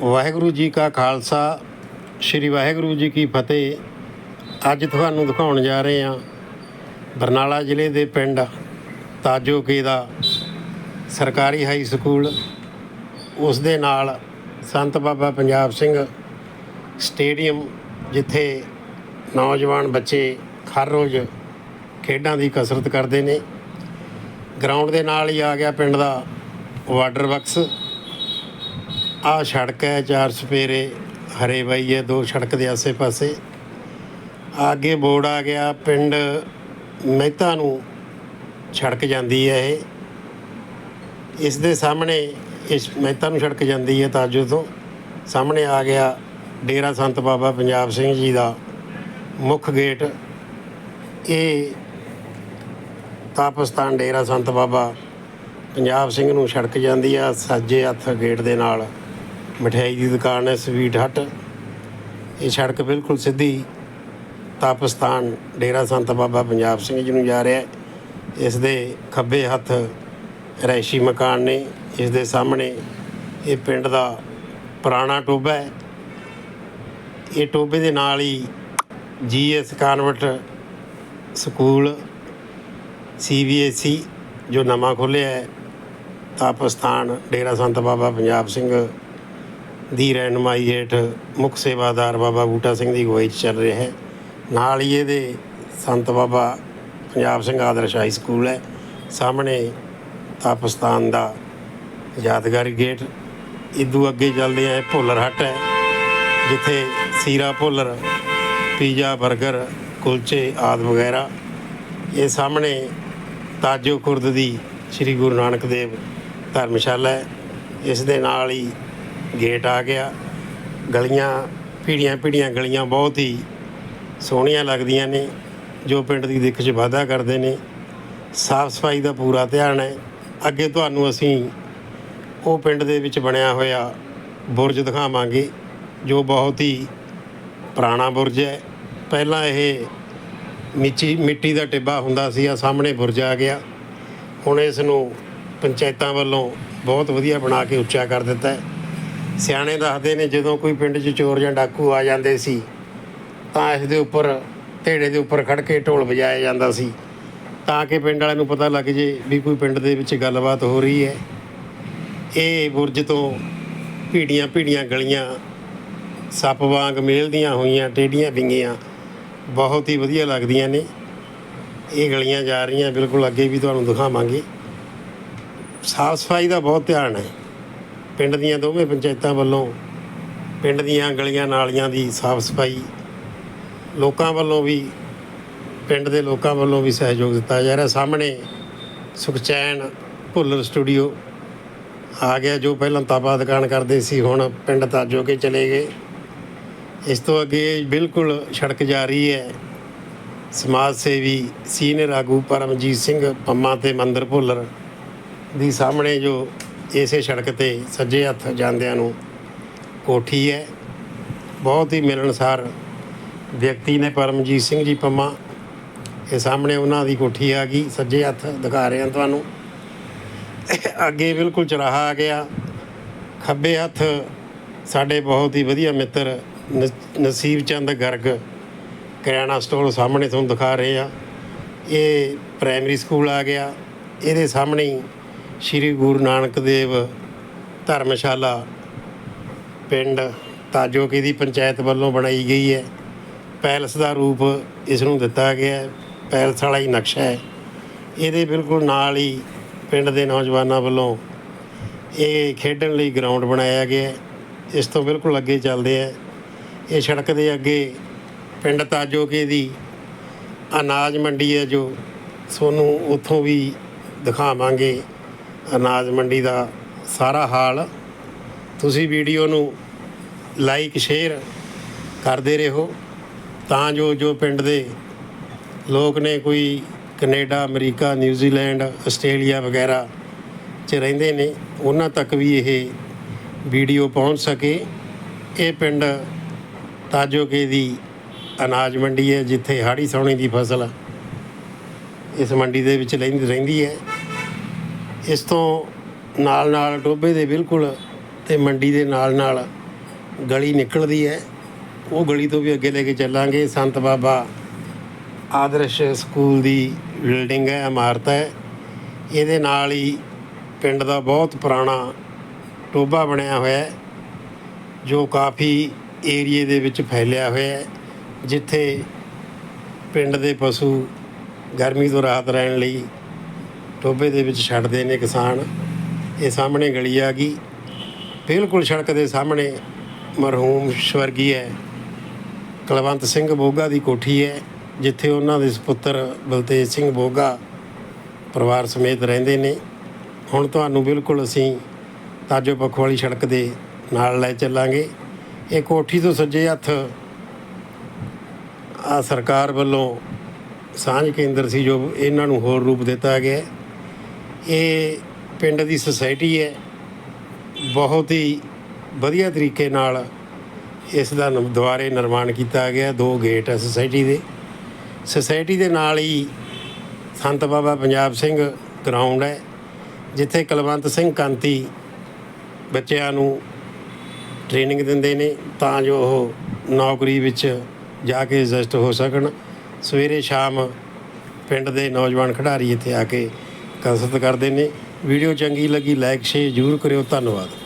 ਵਾਹਿਗੁਰੂ ਜੀ ਕਾ ਖਾਲਸਾ, ਸ੍ਰੀ ਵਾਹਿਗੁਰੂ ਜੀ ਕੀ ਫਤਿਹ। ਅੱਜ ਤੁਹਾਨੂੰ ਦਿਖਾਉਣ ਜਾ ਰਹੇ ਹਾਂ ਬਰਨਾਲਾ ਜ਼ਿਲ੍ਹੇ ਦੇ ਪਿੰਡ ਤਾਜੋਕੇ ਦਾ ਸਰਕਾਰੀ ਹਾਈ ਸਕੂਲ। ਉਸ ਦੇ ਨਾਲ ਸੰਤ ਬਾਬਾ ਪੰਜਾਬ ਸਿੰਘ ਸਟੇਡੀਅਮ, ਜਿੱਥੇ ਨੌਜਵਾਨ ਬੱਚੇ ਹਰ ਰੋਜ਼ ਖੇਡਾਂ ਦੀ ਕਸਰਤ ਕਰਦੇ ਨੇ। ਗਰਾਊਂਡ ਦੇ ਨਾਲ ਹੀ ਆ ਗਿਆ ਪਿੰਡ ਦਾ ਵਾਟਰ ਬਕਸ ਆ ਸੜਕ ਹੈ, ਚਾਰ ਸਪੇਰੇ ਹਰੇ ਬਾਈ ਹੈ, ਦੋ ਸੜਕ ਦੇ ਆਸੇ-ਪਾਸੇ। ਅੱਗੇ ਬੋਰਡ ਆ ਗਿਆ, ਪਿੰਡ ਮਹਿਤਾ ਨੂੰ ਸੜਕ ਜਾਂਦੀ ਹੈ ਇਹ। ਇਸ ਦੇ ਸਾਹਮਣੇ ਇਸ ਮਹਿਤਾ ਨੂੰ ਸੜਕ ਜਾਂਦੀ ਹੈ ਤਾਜੋ ਤੋਂ ਸਾਹਮਣੇ ਆ ਗਿਆ ਡੇਰਾ ਸੰਤ ਬਾਬਾ ਪੰਜਾਬ ਸਿੰਘ ਜੀ ਦਾ ਮੁੱਖ ਗੇਟ। ਇਹ ਤਾਪਸਤਾਨ ਡੇਰਾ ਸੰਤ ਬਾਬਾ ਪੰਜਾਬ ਸਿੰਘ ਨੂੰ ਸੜਕ ਜਾਂਦੀ ਆ, ਸਾਜੇ ਹੱਥ ਗੇਟ ਦੇ ਨਾਲ। ਮਠਿਆਈ ਦੀ ਦੁਕਾਨ ਹੈ, ਸਵੀਟ ਹੱਟ। ਇਹ ਸੜਕ ਬਿਲਕੁਲ ਸਿੱਧੀ ਤਾਪਸਤਾਨ ਡੇਰਾ ਸੰਤ ਬਾਬਾ ਪੰਜਾਬ ਸਿੰਘ ਜੀ ਨੂੰ ਜਾ ਰਿਹਾ ਹੈ। ਇਸ ਦੇ ਖੱਬੇ ਹੱਥ ਰੈਸ਼ੀ ਮਕਾਨ ਨੇ, ਇਸ ਦੇ ਸਾਹਮਣੇ ਇਹ ਪਿੰਡ ਦਾ ਪੁਰਾਣਾ ਟੋਬਾ ਹੈ। ਇਹ ਟੋਬੇ ਦੇ ਨਾਲ ਹੀ ਜੀਐਸ ਕਾਨਵੈਂਟ ਸਕੂਲ ਸੀਬੀਐਸਈ ਜੋ ਨਵਾਂ ਖੁੱਲ੍ਹਿਆ ਹੈ, ਤਾਪਸਥਾਨ ਡੇਰਾ ਸੰਤ ਬਾਬਾ ਪੰਜਾਬ ਸਿੰਘ ਦੀ ਰਹਿਨੁਮਾਈ ਹੇਠ ਮੁੱਖ ਸੇਵਾਦਾਰ ਬਾਬਾ ਬੂਟਾ ਸਿੰਘ ਦੀ ਅਗਵਾਈ 'ਚ ਚੱਲ ਰਿਹਾ ਹੈ। ਨਾਲ ਹੀ ਇਹਦੇ ਸੰਤ ਬਾਬਾ ਪੰਜਾਬ ਸਿੰਘ ਆਦਰਸ਼ ਹਾਈ ਸਕੂਲ ਹੈ। ਸਾਹਮਣੇ ਤਾਪਸਥਾਨ ਦਾ ਯਾਦਗਾਰੀ ਗੇਟ। ਇਦੋਂ ਅੱਗੇ ਚੱਲਦੇ ਆ ਇਹ ਭੁੱਲਰ ਹੱਟ ਹੈ, ਜਿੱਥੇ ਸੀਰਾ ਭੁੱਲਰ, ਪੀਜ਼ਾ 버ਗਰ ਕੁਲਚੇ ਆਦਿ ਵਗੈਰਾ। ਇਹ ਸਾਹਮਣੇ ਤਾਜੋ ਖੁਰਦ ਦੀ ਸ੍ਰੀ ਗੁਰੂ ਨਾਨਕ ਦੇਵ ਧਰਮਸ਼ਾਲਾ ਹੈ। ਇਸ ਦੇ ਨਾਲ ਹੀ ਗੇਟ ਆ ਗਿਆ। ਗਲੀਆਂ ਪੀੜੀਆਂ ਪੀੜੀਆਂ ਗਲੀਆਂ ਬਹੁਤ ਹੀ ਸੋਹਣੀਆਂ ਲੱਗਦੀਆਂ ਨੇ, ਜੋ ਪਿੰਡ ਦੀ ਦਿੱਖ 'ਚ ਵਾਧਾ ਕਰਦੇ ਨੇ। ਸਾਫ਼ ਸਫ਼ਾਈ ਦਾ ਪੂਰਾ ਧਿਆਨ ਹੈ। ਅੱਗੇ ਤੁਹਾਨੂੰ ਅਸੀਂ ਉਹ ਪਿੰਡ ਦੇ ਵਿੱਚ ਬਣਿਆ ਹੋਇਆ ਬੁਰਜ ਦਿਖਾਵਾਂਗੇ, ਜੋ ਬਹੁਤ ਹੀ ਪੁਰਾਣਾ ਬੁਰਜ ਹੈ। ਪਹਿਲਾਂ ਇਹ ਮਿੱਟੀ ਮਿੱਟੀ ਦਾ ਟਿੱਬਾ ਹੁੰਦਾ ਸੀ ਆ ਸਾਹਮਣੇ ਬੁਰਜ ਆ ਗਿਆ। ਹੁਣ ਇਸ ਨੂੰ ਪੰਚਾਇਤਾਂ ਵੱਲੋਂ ਬਹੁਤ ਵਧੀਆ ਬਣਾ ਕੇ ਉੱਚਾ ਕਰ ਦਿੱਤਾ ਹੈ। ਸਿਆਣੇ ਦੱਸਦੇ ਨੇ ਜਦੋਂ ਕੋਈ ਪਿੰਡ 'ਚ ਚੋਰ ਜਾਂ ਡਾਕੂ ਆ ਜਾਂਦੇ ਸੀ, ਤਾਂ ਇਸ ਦੇ ਉੱਪਰ ਢੇੜੇ ਦੇ ਉੱਪਰ ਖੜ ਕੇ ਢੋਲ ਵਜਾਇਆ ਜਾਂਦਾ ਸੀ। ਤਾਂ ਕਿ ਪਿੰਡ ਵਾਲਿਆਂ ਨੂੰ ਪਤਾ ਲੱਗ ਜੇ ਵੀ ਕੋਈ ਪਿੰਡ ਦੇ ਵਿੱਚ ਗੱਲਬਾਤ ਹੋ ਰਹੀ ਹੈ। ਇਹ ਬੁਰਜ ਤੋਂ ਭੀੜੀਆਂ ਭੀੜੀਆਂ ਗਲੀਆਂ, ਸੱਪ ਵਾਂਗ ਮੇਲਦੀਆਂ ਹੋਈਆਂ ਟੇਡੀਆਂ ਵਿੰਗੀਆਂ ਬਹੁਤ ਹੀ ਵਧੀਆ ਲੱਗਦੀਆਂ ਨੇ। ਇਹ ਗਲੀਆਂ ਜਾ ਰਹੀਆਂ, ਬਿਲਕੁਲ ਅੱਗੇ ਵੀ ਤੁਹਾਨੂੰ ਦਿਖਾਵਾਂਗੇ। ਸਾਫ਼ ਸਫ਼ਾਈ ਦਾ ਬਹੁਤ ਧਿਆਨ ਹੈ। ਪਿੰਡ ਦੀਆਂ ਦੋਵੇਂ ਪੰਚਾਇਤਾਂ ਵੱਲੋਂ ਪਿੰਡ ਦੀਆਂ ਗਲੀਆਂ ਨਾਲੀਆਂ ਦੀ ਸਾਫ਼ ਸਫ਼ਾਈ ਲੋਕਾਂ ਵੱਲੋਂ ਵੀ, ਪਿੰਡ ਦੇ ਲੋਕਾਂ ਵੱਲੋਂ ਵੀ ਸਹਿਯੋਗ ਦਿੱਤਾ ਜਾ ਰਿਹਾ। ਸਾਹਮਣੇ ਸੁਖਚੈਨ ਭੁੱਲਰ ਸਟੂਡੀਓ ਆ ਗਿਆ, ਜੋ ਪਹਿਲਾਂ ਤਾਬਾ ਦੁਕਾਨ ਕਰਦੇ ਸੀ, ਹੁਣ ਪਿੰਡ ਤਾਜੋ ਕੇ ਚਲੇ ਗਏ। ਇਸ ਤੋਂ ਅੱਗੇ ਬਿਲਕੁਲ ਸੜਕ ਜਾ ਰਹੀ ਹੈ। ਸਮਾਜ ਸੇਵੀ ਸੀਨੀਅਰ ਆਗੂ ਪਰਮਜੀਤ ਸਿੰਘ ਪੰਮਾ ਤੇ ਮੰਦਰ ਭੁੱਲਰ ਦੀ ਸਾਹਮਣੇ ਜੋ ਇਸੇ ਸੜਕ ਤੇ ਸੱਜੇ ਹੱਥ ਜਾਂਦਿਆਂ ਨੂੰ ਕੋਠੀ ਹੈ। ਬਹੁਤ ਹੀ ਮਿਲਣਸਾਰ ਵਿਅਕਤੀ ਨੇ ਪਰਮਜੀਤ ਸਿੰਘ ਜੀ ਪੰਮਾ। ਇਹ ਸਾਹਮਣੇ ਉਹਨਾਂ ਦੀ ਕੋਠੀ ਆ ਗਈ। ਸੱਜੇ ਹੱਥ ਦਿਖਾ ਰਹੇ ਹਾਂ ਤੁਹਾਨੂੰ। ਅੱਗੇ ਬਿਲਕੁਲ ਚਰਾਹਾ ਆ ਗਿਆ। ਖੱਬੇ ਹੱਥ ਸਾਡੇ ਬਹੁਤ ਹੀ ਵਧੀਆ ਮਿੱਤਰ ਨ- ਨਸੀਬ ਚੰਦ ਗਰਗ ਕਰਿਆਣਾ ਸਟੋਰ ਸਾਹਮਣੇ ਤੁਹਾਨੂੰ ਦਿਖਾ ਰਹੇ ਆ ਇਹ ਪ੍ਰਾਇਮਰੀ ਸਕੂਲ ਆ ਗਿਆ। ਇਹਦੇ ਸਾਹਮਣੇ ਸ਼੍ਰੀ ਗੁਰੂ ਨਾਨਕ ਦੇਵ ਧਰਮਸ਼ਾਲਾ ਪਿੰਡ ਤਾਜੋਕੇ ਦੀ ਪੰਚਾਇਤ ਵੱਲੋਂ ਬਣਾਈ ਗਈ ਹੈ। ਪੈਲਸ ਦਾ ਰੂਪ ਇਸ ਨੂੰ ਦਿੱਤਾ ਗਿਆ ਹੈ। ਪੈਲਸ ਵਾਲਾ ਹੀ ਨਕਸ਼ਾ ਹੈ। ਇਹਦੇ ਬਿਲਕੁਲ ਨਾਲ ਹੀ ਪਿੰਡ ਦੇ ਨੌਜਵਾਨਾਂ ਵੱਲੋਂ ਇਹ ਖੇਡਣ ਲਈ ਗਰਾਊਂਡ ਬਣਾਇਆ ਗਿਆ ਹੈ। ਇਸ ਤੋਂ ਬਿਲਕੁਲ ਅੱਗੇ ਚੱਲਦੇ ਹੈ। ਇਹ ਸੜਕ ਦੇ ਅੱਗੇ ਪਿੰਡ ਤਾਜੋਕੇ ਦੀ ਅਨਾਜ ਮੰਡੀ ਹੈ ਜੋ ਸੋਨੂੰ ਉੱਥੋਂ ਵੀ ਦਿਖਾਵਾਂਗੇ। ਅਨਾਜ ਮੰਡੀ ਦਾ ਸਾਰਾ ਹਾਲ। ਤੁਸੀਂ ਵੀਡੀਓ ਨੂੰ ਲਾਈਕ ਸ਼ੇਅਰ ਕਰਦੇ ਰਹੋ। ਤਾਂ ਜੋ ਜੋ ਪਿੰਡ ਦੇ ਲੋਕ ਨੇ ਕੋਈ ਕੈਨੇਡਾ, ਅਮਰੀਕਾ ਨਿਊਜ਼ੀਲੈਂਡ ਆਸਟ੍ਰੇਲੀਆ ਵਗੈਰਾ 'ਚ ਰਹਿੰਦੇ ਨੇ, ਉਹਨਾਂ ਤੱਕ ਵੀ ਇਹ ਵੀਡੀਓ ਪਹੁੰਚ ਸਕੇ। ਇਹ ਪਿੰਡ ਤਾਜੋਕੇ ਦੀ ਅਨਾਜ ਮੰਡੀ ਹੈ, ਜਿੱਥੇ ਹਾੜੀ ਸੌਣੀ ਦੀ ਫਸਲ ਇਸ ਮੰਡੀ ਦੇ ਵਿੱਚ ਲੈਂਦੀ ਰਹਿੰਦੀ ਹੈ। ਇਸ ਤੋਂ ਨਾਲ ਨਾਲ ਟੋਬੇ ਦੇ ਬਿਲਕੁਲ ਤੇ ਮੰਡੀ ਦੇ ਨਾਲ ਨਾਲ ਗਲੀ ਨਿਕਲਦੀ ਹੈ। ਉਹ ਗਲੀ ਤੋਂ ਵੀ ਅੱਗੇ ਲੈ ਕੇ ਚੱਲਾਂਗੇ। ਸੰਤ ਬਾਬਾ ਆਦਰਸ਼ ਸਕੂਲ ਦੀ ਬਿਲਡਿੰਗ ਹੈ, ਇਮਾਰਤ ਹੈ। ਇਹਦੇ ਨਾਲ ਹੀ ਪਿੰਡ ਦਾ ਬਹੁਤ ਪੁਰਾਣਾ ਟੋਭਾ ਬਣਿਆ ਹੋਇਆ ਹੈ, ਜੋ ਕਾਫੀ ਏਰੀਏ ਦੇ ਵਿੱਚ ਫੈਲਿਆ ਹੋਇਆ ਹੈ, ਜਿੱਥੇ ਪਿੰਡ ਦੇ ਪਸ਼ੂ ਗਰਮੀ ਤੋਂ ਰਾਹਤ ਰਹਿਣ ਲਈ ਟੋਭੇ ਦੇ ਵਿੱਚ ਛੱਡਦੇ ਨੇ ਕਿਸਾਨ। ਇਹ ਸਾਹਮਣੇ ਗਲੀ ਆ ਗਈ। ਬਿਲਕੁਲ ਸੜਕ ਦੇ ਸਾਹਮਣੇ ਮਰਹੂਮ ਸਵਰਗੀ ਹੈ। ਕੁਲਵੰਤ ਸਿੰਘ ਬੋਗਾ ਦੀ ਕੋਠੀ ਹੈ, ਜਿੱਥੇ ਉਹਨਾਂ ਦੇ ਸੁਪੁੱਤਰ ਬਲਤੇਜ ਸਿੰਘ ਬੋਗਾ ਪਰਿਵਾਰ ਸਮੇਤ ਰਹਿੰਦੇ ਨੇ। ਹੁਣ ਤੁਹਾਨੂੰ ਬਿਲਕੁਲ ਅਸੀਂ ਤਾਜੋ ਪੱਖ ਵਾਲੀ ਸੜਕ ਦੇ ਨਾਲ ਲੈ ਚੱਲਾਂਗੇ। ਇਹ ਕੋਠੀ ਤੋਂ ਸੱਜੇ ਹੱਥ ਆ ਸਰਕਾਰ ਵੱਲੋਂ ਸਾਂਝ ਕੇਂਦਰ ਸੀ, ਜੋ ਇਹਨਾਂ ਨੂੰ ਹੋਰ ਰੂਪ ਦਿੱਤਾ ਗਿਆ ਇਹ ਪਿੰਡ ਦੀ ਸੁਸਾਇਟੀ ਹੈ। ਬਹੁਤ ਹੀ ਵਧੀਆ ਤਰੀਕੇ ਨਾਲ ਇਸ ਦਾ ਨ- ਨਿਰਮਾਣ ਕੀਤਾ ਗਿਆ। ਦੋ ਗੇਟ ਹੈ ਸੁਸਾਇਟੀ ਦੇ। ਸੁਸਾਇਟੀ ਦੇ ਨਾਲ ਹੀ ਸੰਤ ਬਾਬਾ ਪੰਜਾਬ ਸਿੰਘ ਗਰਾਊਂਡ ਹੈ, ਜਿੱਥੇ ਕੁਲਵੰਤ ਸਿੰਘ ਕਾਂਤੀ ਬੱਚਿਆਂ ਨੂੰ ਟ੍ਰੇਨਿੰਗ ਦਿੰਦੇ ਨੇ, ਤਾਂ ਜੋ ਉਹ ਨੌਕਰੀ ਵਿੱਚ ਜਾ ਕੇ ਐਡਜਸਟ ਹੋ ਸਕਣ। ਸਵੇਰੇ ਸ਼ਾਮ ਪਿੰਡ ਦੇ ਨੌਜਵਾਨ ਖਿਡਾਰੀ ਇੱਥੇ ਆ ਕੇ ਕਸਰਤ ਕਰਦੇ ਨੇ ਵੀਡੀਓ ਚੰਗੀ ਲੱਗੀ ਲਾਈਕ ਸ਼ੇਅਰ ਜ਼ਰੂਰ ਕਰਿਓ ਧੰਨਵਾਦ